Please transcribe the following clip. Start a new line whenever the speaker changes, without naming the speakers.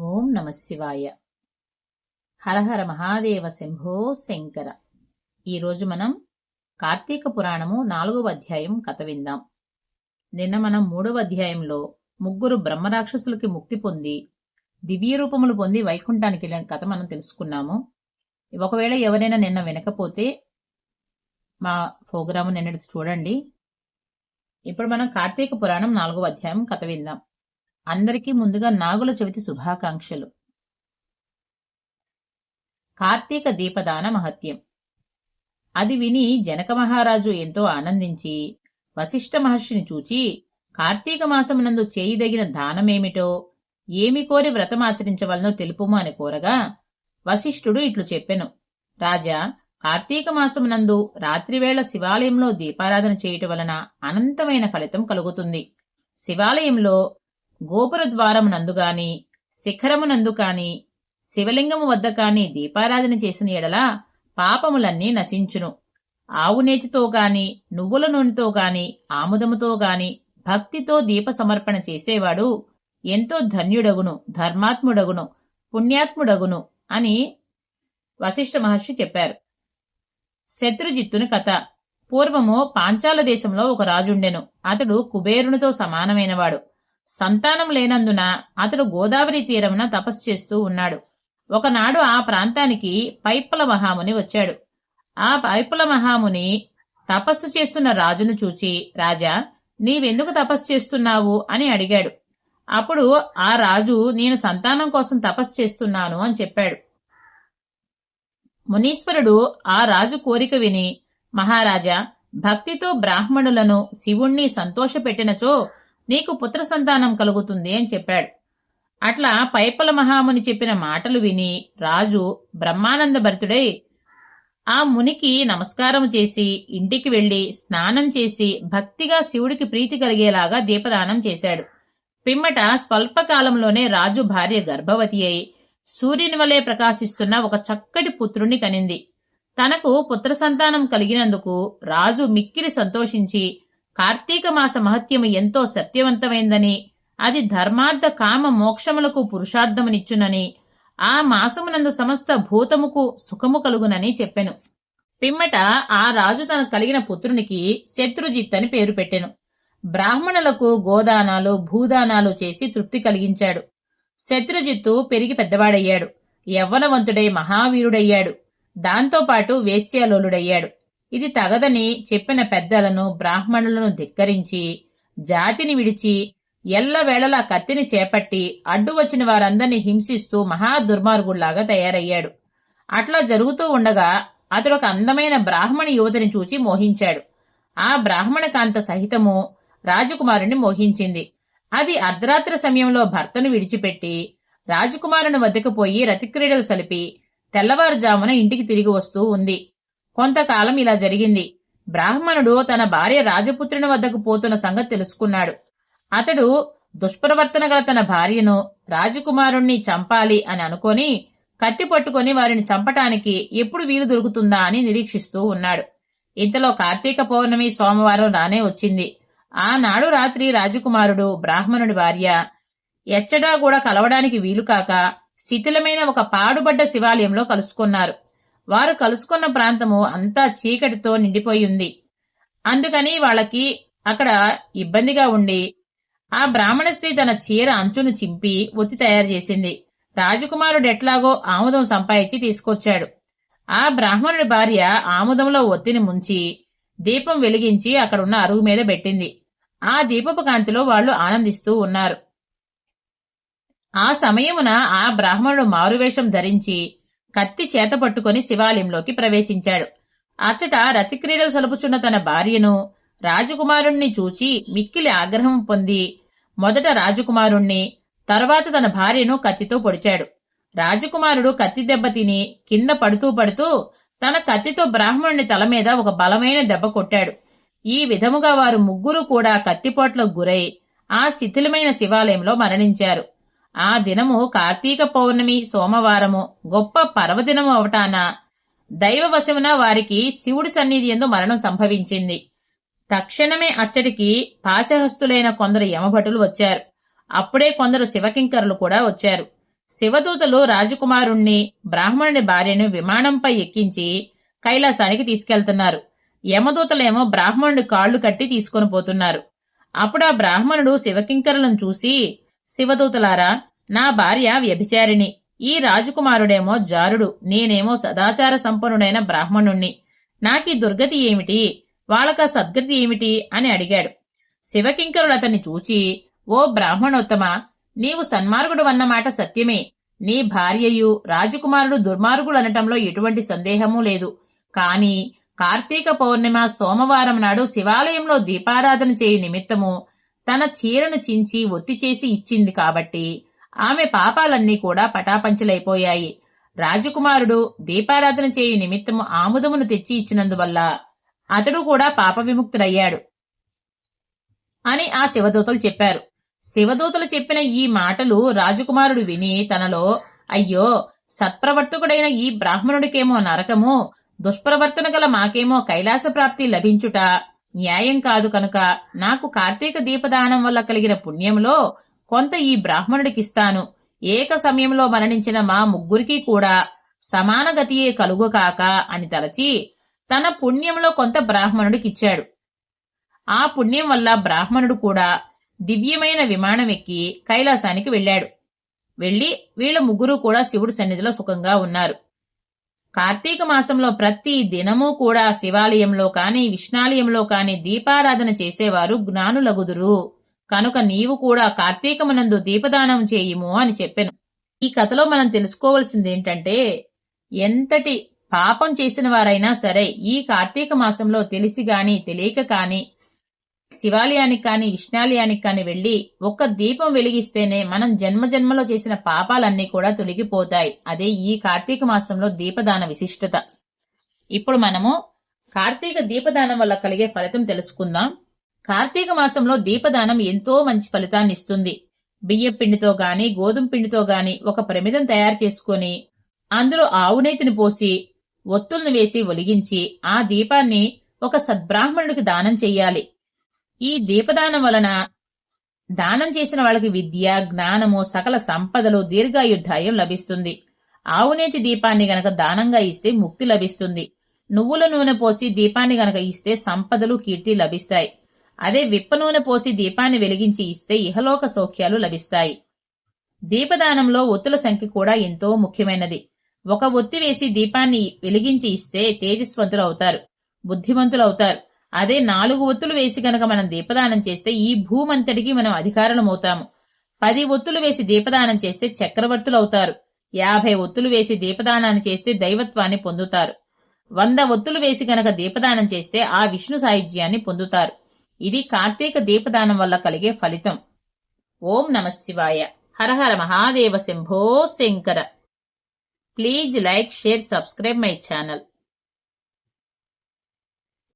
ఓం నమ శివాయ. హరహర మహాదేవ శంభో శంకర. ఈరోజు మనం కార్తీక పురాణము నాలుగవ అధ్యాయం కథ విందాం. నిన్న మనం మూడవ అధ్యాయంలో ముగ్గురు బ్రహ్మరాక్షసులకి ముక్తి పొంది దివ్య రూపములు పొంది వైకుంఠానికి వెళ్ళిన కథ మనం తెలుసుకున్నాము. ఒకవేళ ఎవరైనా నిన్న వినకపోతే మా ప్రోగ్రాము నిన్నటి చూడండి. ఇప్పుడు మనం కార్తీక పురాణం నాలుగవ అధ్యాయం కథ విందాం. అందరికీ ముందుగా నాగుల చవితి శుభాకాంక్షలు. కార్తీక దీపదాన మహత్యం. అది విని జనక మహారాజు ఎంతో ఆనందించి వశిష్ఠ మహర్షిని చూచి కార్తీక మాసమునందు చేయదగిన దానమేమిటో ఏమి కోరి వ్రతమాచరించవలనో తెలుపుము అని కోరగా వశిష్ఠుడు ఇట్లు చెప్పెను. రాజా కార్తీక మాసమునందు రాత్రివేళ శివాలయంలో దీపారాధన చేయుట వలన అనంతమైన ఫలితం కలుగుతుంది. శివాలయంలో గోపుర ద్వారమునందు గాని శిఖరమునందు కాని శివలింగము వద్ద కాని దీపారాధన చేసిన ఎడల పాపములన్నీ నశించును. ఆవునేతితో గాని నువ్వుల నూనెతో గాని ఆముదముతో గాని భక్తితో దీప సమర్పణ చేసేవాడు ఎంతో ధన్యుడగును ధర్మాత్ముడగును పుణ్యాత్ముడగును అని వశిష్ఠ మహర్షి చెప్పారు. శత్రుజిత్తుని కథ. పూర్వము పాంచాల దేశంలో ఒక రాజుండెను. అతడు కుబేరునితో సమానమైనవాడు. సంతానం లేనందున అతడు గోదావరి తీరమున తపస్సు చేస్తూ ఉన్నాడు. ఒకనాడు ఆ ప్రాంతానికి పైప్పల మహాముని వచ్చాడు. ఆ పైప్పల మహాముని తపస్సు చేస్తున్న రాజును చూచి రాజా నీవెందుకు తపస్సు చేస్తున్నావు? అని అడిగాడు. అప్పుడు ఆ రాజు నేను సంతానం కోసం తపస్సు చేస్తున్నాను అని చెప్పాడు. మునీశ్వరుడు ఆ రాజు కోరిక విని మహారాజా భక్తితో బ్రాహ్మణులను శివుణ్ణి సంతోషపెట్టినచో నీకు పుత్ర సంతానం కలుగుతుంది అని చెప్పాడు. అట్లా పైపల మహాముని చెప్పిన మాటలు విని రాజు బ్రహ్మానంద భరితుడై ఆ మునికి నమస్కారం చేసి ఇంటికి వెళ్ళి స్నానం చేసి భక్తిగా శివుడికి ప్రీతి కలిగేలాగా దీపదానం చేశాడు. పిమ్మట స్వల్పకాలంలోనే రాజు భార్య గర్భవతి అయి సూర్యుని వలె ప్రకాశిస్తున్న ఒక చక్కటి పుత్రుణ్ణి కనింది. తనకు పుత్ర సంతానం కలిగినందుకు రాజు మిక్కిలి సంతోషించి కార్తీక మాస మహత్యము ఎంతో సత్యవంతమైందని అది ధర్మార్థ కామ మోక్షములకు పురుషార్థమునిచ్చునని ఆ మాసమునందు సమస్త భూతముకు సుఖము కలుగునని చెప్పెను. పిమ్మట ఆ రాజు తన కలిగిన పుత్రునికి శత్రుజిత్ అని పేరు పెట్టెను. బ్రాహ్మణులకు గోదానాలు భూదానాలు చేసి తృప్తి కలిగించాడు. శత్రుజిత్తు పెరిగి పెద్దవాడయ్యాడు. యవ్వనవంతుడై మహావీరుడయ్యాడు. దాంతోపాటు వేశ్యాలోలుడయ్యాడు. ఇది తగదని చెప్పిన పెద్దలను బ్రాహ్మణులను ధిక్కరించి జాతిని విడిచి ఎల్లవేళలా కత్తిని చేపట్టి అడ్డు వచ్చిన వారందరినీ హింసిస్తూ మహా దుర్మార్గుళ్ళాగా తయారయ్యాడు. అట్లా జరుగుతూ ఉండగా అతడు ఒక అందమైన బ్రాహ్మణ యువతిని చూచి మోహించాడు. ఆ బ్రాహ్మణ కాంత సహితము రాజకుమారుని మోహించింది. అది అర్ధరాత్రి సమయంలో భర్తను విడిచిపెట్టి రాజకుమారుని వద్దకు పోయి రతిక్రీడలు సలిపి తెల్లవారుజామున ఇంటికి తిరిగి వస్తూ ఉంది. కొంతకాలం ఇలా జరిగింది. బ్రాహ్మణుడు తన భార్య రాజపుత్రుని వద్దకు పోతున్న సంగతి తెలుసుకున్నాడు. అతడు దుష్ప్రవర్తన గల తన భార్యను రాజకుమారుణ్ణి చంపాలి అని అనుకొని కత్తి పట్టుకొని వారిని చంపటానికి ఎప్పుడు వీలు దొరుకుతుందా అని నిరీక్షిస్తూ ఉన్నాడు. ఇంతలో కార్తీక పౌర్ణమి సోమవారం రానే వచ్చింది. ఆనాడు రాత్రి రాజకుమారుడు బ్రాహ్మణుడి భార్య ఎచ్చడా కూడా కలవడానికి వీలుకాక శిథిలమైన ఒక పాడుబడ్డ శివాలయంలో కలుసుకున్నారు. వారు కలుసుకున్న ప్రాంతము అంతా చీకటితో నిండిపోయి ఉంది. అందుకని వాళ్ళకి అక్కడ ఇబ్బందిగా ఉండి ఆ బ్రాహ్మణ స్త్రీ తన చీర అంచును చింపి ఒత్తి తయారు చేసింది. రాజకుమారుడు ఎట్లాగో ఆముదం సంపాదించి తీసుకొచ్చాడు. ఆ బ్రాహ్మణుడి భార్య ఆముదంలో ఒత్తిని ముంచి దీపం వెలిగించి అక్కడున్న అరుగు మీద పెట్టింది. ఆ దీపపు కాంతిలో వాళ్ళు ఆనందిస్తూ ఉన్నారు. ఆ సమయమున ఆ బ్రాహ్మణుడు మారువేషం ధరించి కత్తి చేత పట్టుకుని శివాలయంలోకి ప్రవేశించాడు. అచ్చట రతిక్రీడలు సలుపుచున్న తన భార్యను రాజకుమారుణ్ణి చూచి మిక్కిలి ఆగ్రహం పొంది మొదట రాజకుమారుణ్ణి తర్వాత తన భార్యను కత్తితో పొడిచాడు. రాజకుమారుడు కత్తి దెబ్బ తిని కింద పడుతూ పడుతూ తన కత్తితో బ్రాహ్మణుని తల మీద ఒక బలమైన దెబ్బ కొట్టాడు. ఈ విధముగా వారు ముగ్గురు కూడా కత్తిపోట్లకు గురై ఆ శిథిలమైన శివాలయంలో మరణించారు. ఆ దినము కార్తీక పౌర్ణమి సోమవారము గొప్ప పర్వదినము అవటాన దైవవశమున వారికి శివుడి సన్నిధి ఎందు మరణం సంభవించింది. తక్షణమే అచ్చటికి పాశహస్తులైన కొందరు యమభటులు వచ్చారు. అప్పుడే కొందరు శివకింకరులు కూడా వచ్చారు. శివదూతలు రాజకుమారుణ్ణి బ్రాహ్మణుని భార్యను విమానంపై ఎక్కించి కైలాసానికి తీసుకెళ్తున్నారు. యమదూతలేమో బ్రాహ్మణుడి కాళ్ళు కట్టి తీసుకొని పోతున్నారు. అప్పుడు ఆ బ్రాహ్మణుడు శివకింకరులను చూసి శివదూతలారా నా భార్య వ్యభిచారిణి. ఈ రాజకుమారుడేమో జారుడు నేనేమో సదాచార సంపన్నుడైన బ్రాహ్మణుణ్ణి. నాకీ దుర్గతి ఏమిటి? వాళ్ళక సద్గతి ఏమిటి? అని అడిగాడు. శివకింకరుడు అతన్ని చూచి ఓ బ్రాహ్మణోత్తమ నీవు సన్మార్గుడు అన్నమాట సత్యమే. నీ భార్యయు రాజకుమారుడు దుర్మార్గులు అనటంలో ఎటువంటి సందేహమూ లేదు. కాని కార్తీక పౌర్ణిమ సోమవారం నాడు శివాలయంలో దీపారాధన చేయు నిమిత్తము తన చీరను చించి ఒత్తి చేసి ఇచ్చింది కాబట్టి ఆమె పాపాలన్నీ కూడా పటాపంచలైపోయాయి. రాజకుమారుడు దీపారాధన చేయు నిమిత్తము ఆముదమును తెచ్చి ఇచ్చినందువల్ల అతడు కూడా పాప విముక్తుడయ్యాడు అని ఆ శివదూతలు చెప్పారు. శివదూతలు చెప్పిన ఈ మాటలు రాజకుమారుడు విని తనలో అయ్యో సత్ప్రవర్తకుడైన ఈ బ్రాహ్మణుడికేమో నరకము దుష్ప్రవర్తన గల మాకేమో కైలాస ప్రాప్తి లభించుట న్యాయం కాదు కనుక నాకు కార్తీక దీపదానం వల్ల కలిగిన పుణ్యంలో కొంత ఈ బ్రాహ్మణుడికిస్తాను. ఏక సమయంలో మరణించిన మా ముగ్గురికి కూడా సమాన గతియే కలుగుకాక అని తలచి తన పుణ్యంలో కొంత బ్రాహ్మణుడికిచ్చాడు. ఆ పుణ్యం వల్ల బ్రాహ్మణుడు కూడా దివ్యమైన విమానం ఎక్కి కైలాసానికి వెళ్ళాడు. వెళ్ళి వీళ్ళ ముగ్గురు కూడా శివుడు సన్నిధిలో సుఖంగా ఉన్నారు. కార్తీక మాసంలో ప్రతి దినము కూడా శివాలయంలో కాని విష్ణాలయంలో కాని దీపారాధన చేసేవారు జ్ఞానులగుదురు. కనుక నీవు కూడా కార్తీకమునందు దీపదానం చేయుము అని చెప్పెను. ఈ కథలో మనం తెలుసుకోవలసింది ఏంటంటే ఎంతటి పాపం చేసిన వారైనా సరే ఈ కార్తీక మాసంలో తెలిసి గాని తెలియక కానీ శివాలయానికి కానీ విష్ణాలయానికి కానీ వెళ్ళి ఒక్క దీపం వెలిగిస్తేనే మనం జన్మ జన్మలో చేసిన పాపాలన్నీ కూడా తొలగిపోతాయి. అదే ఈ కార్తీక మాసంలో దీపదాన విశిష్టత. ఇప్పుడు మనము కార్తీక దీపదానం వల్ల కలిగే ఫలితం తెలుసుకుందాం. కార్తీక మాసంలో దీపదానం ఎంతో మంచి ఫలితాన్ని ఇస్తుంది. బియ్యం పిండితో గాని గోధుమ పిండితో గాని ఒక ప్రమిదం తయారు చేసుకొని అందులో ఆవునేతిని పోసి ఒత్తుల్ని వేసి ఒలిగించి ఆ దీపాన్ని ఒక సద్బ్రాహ్మణుడికి దానం చెయ్యాలి. ఈ దీపదానం వలన దానం చేసిన వాళ్ళకి విద్య జ్ఞానము సకల సంపదలు దీర్ఘాయుద్ధాయం లభిస్తుంది. ఆవునేతి దీపాన్ని గనక దానంగా ఇస్తే ముక్తి లభిస్తుంది. నువ్వుల నూనె పోసి దీపాన్ని గనక ఇస్తే సంపదలు కీర్తి లభిస్తాయి. అదే విప్ప నూనె పోసి దీపాన్ని వెలిగించి ఇస్తే ఇహలోక సౌఖ్యాలు లభిస్తాయి. దీపదానంలో ఒత్తుల సంఖ్య కూడా ఎంతో ముఖ్యమైనది. ఒక ఒత్తి వేసి దీపాన్ని వెలిగించి ఇస్తే తేజస్వంతులు అవుతారు అవుతారు. అదే నాలుగు ఒత్తులు వేసి గనక మనం దీపదానం చేస్తే ఈ భూమంతటికి మనం అధికారులమవుతాము. పది ఒత్తులు వేసి దీపదానం చేస్తే చక్రవర్తులు అవుతారు. యాభై ఒత్తులు వేసి దీపదానాన్ని చేస్తే దైవత్వాన్ని పొందుతారు. వంద ఒత్తులు వేసి గనక దీపదానం చేస్తే ఆ విష్ణు సాయుధ్యాన్ని పొందుతారు. ఇది కార్తీక దీపదానం వల్ల కలిగే ఫలితం. ఓం నమ శివాయ. Harahara Mahadeva Shambho Shankara. Please like share subscribe my channel.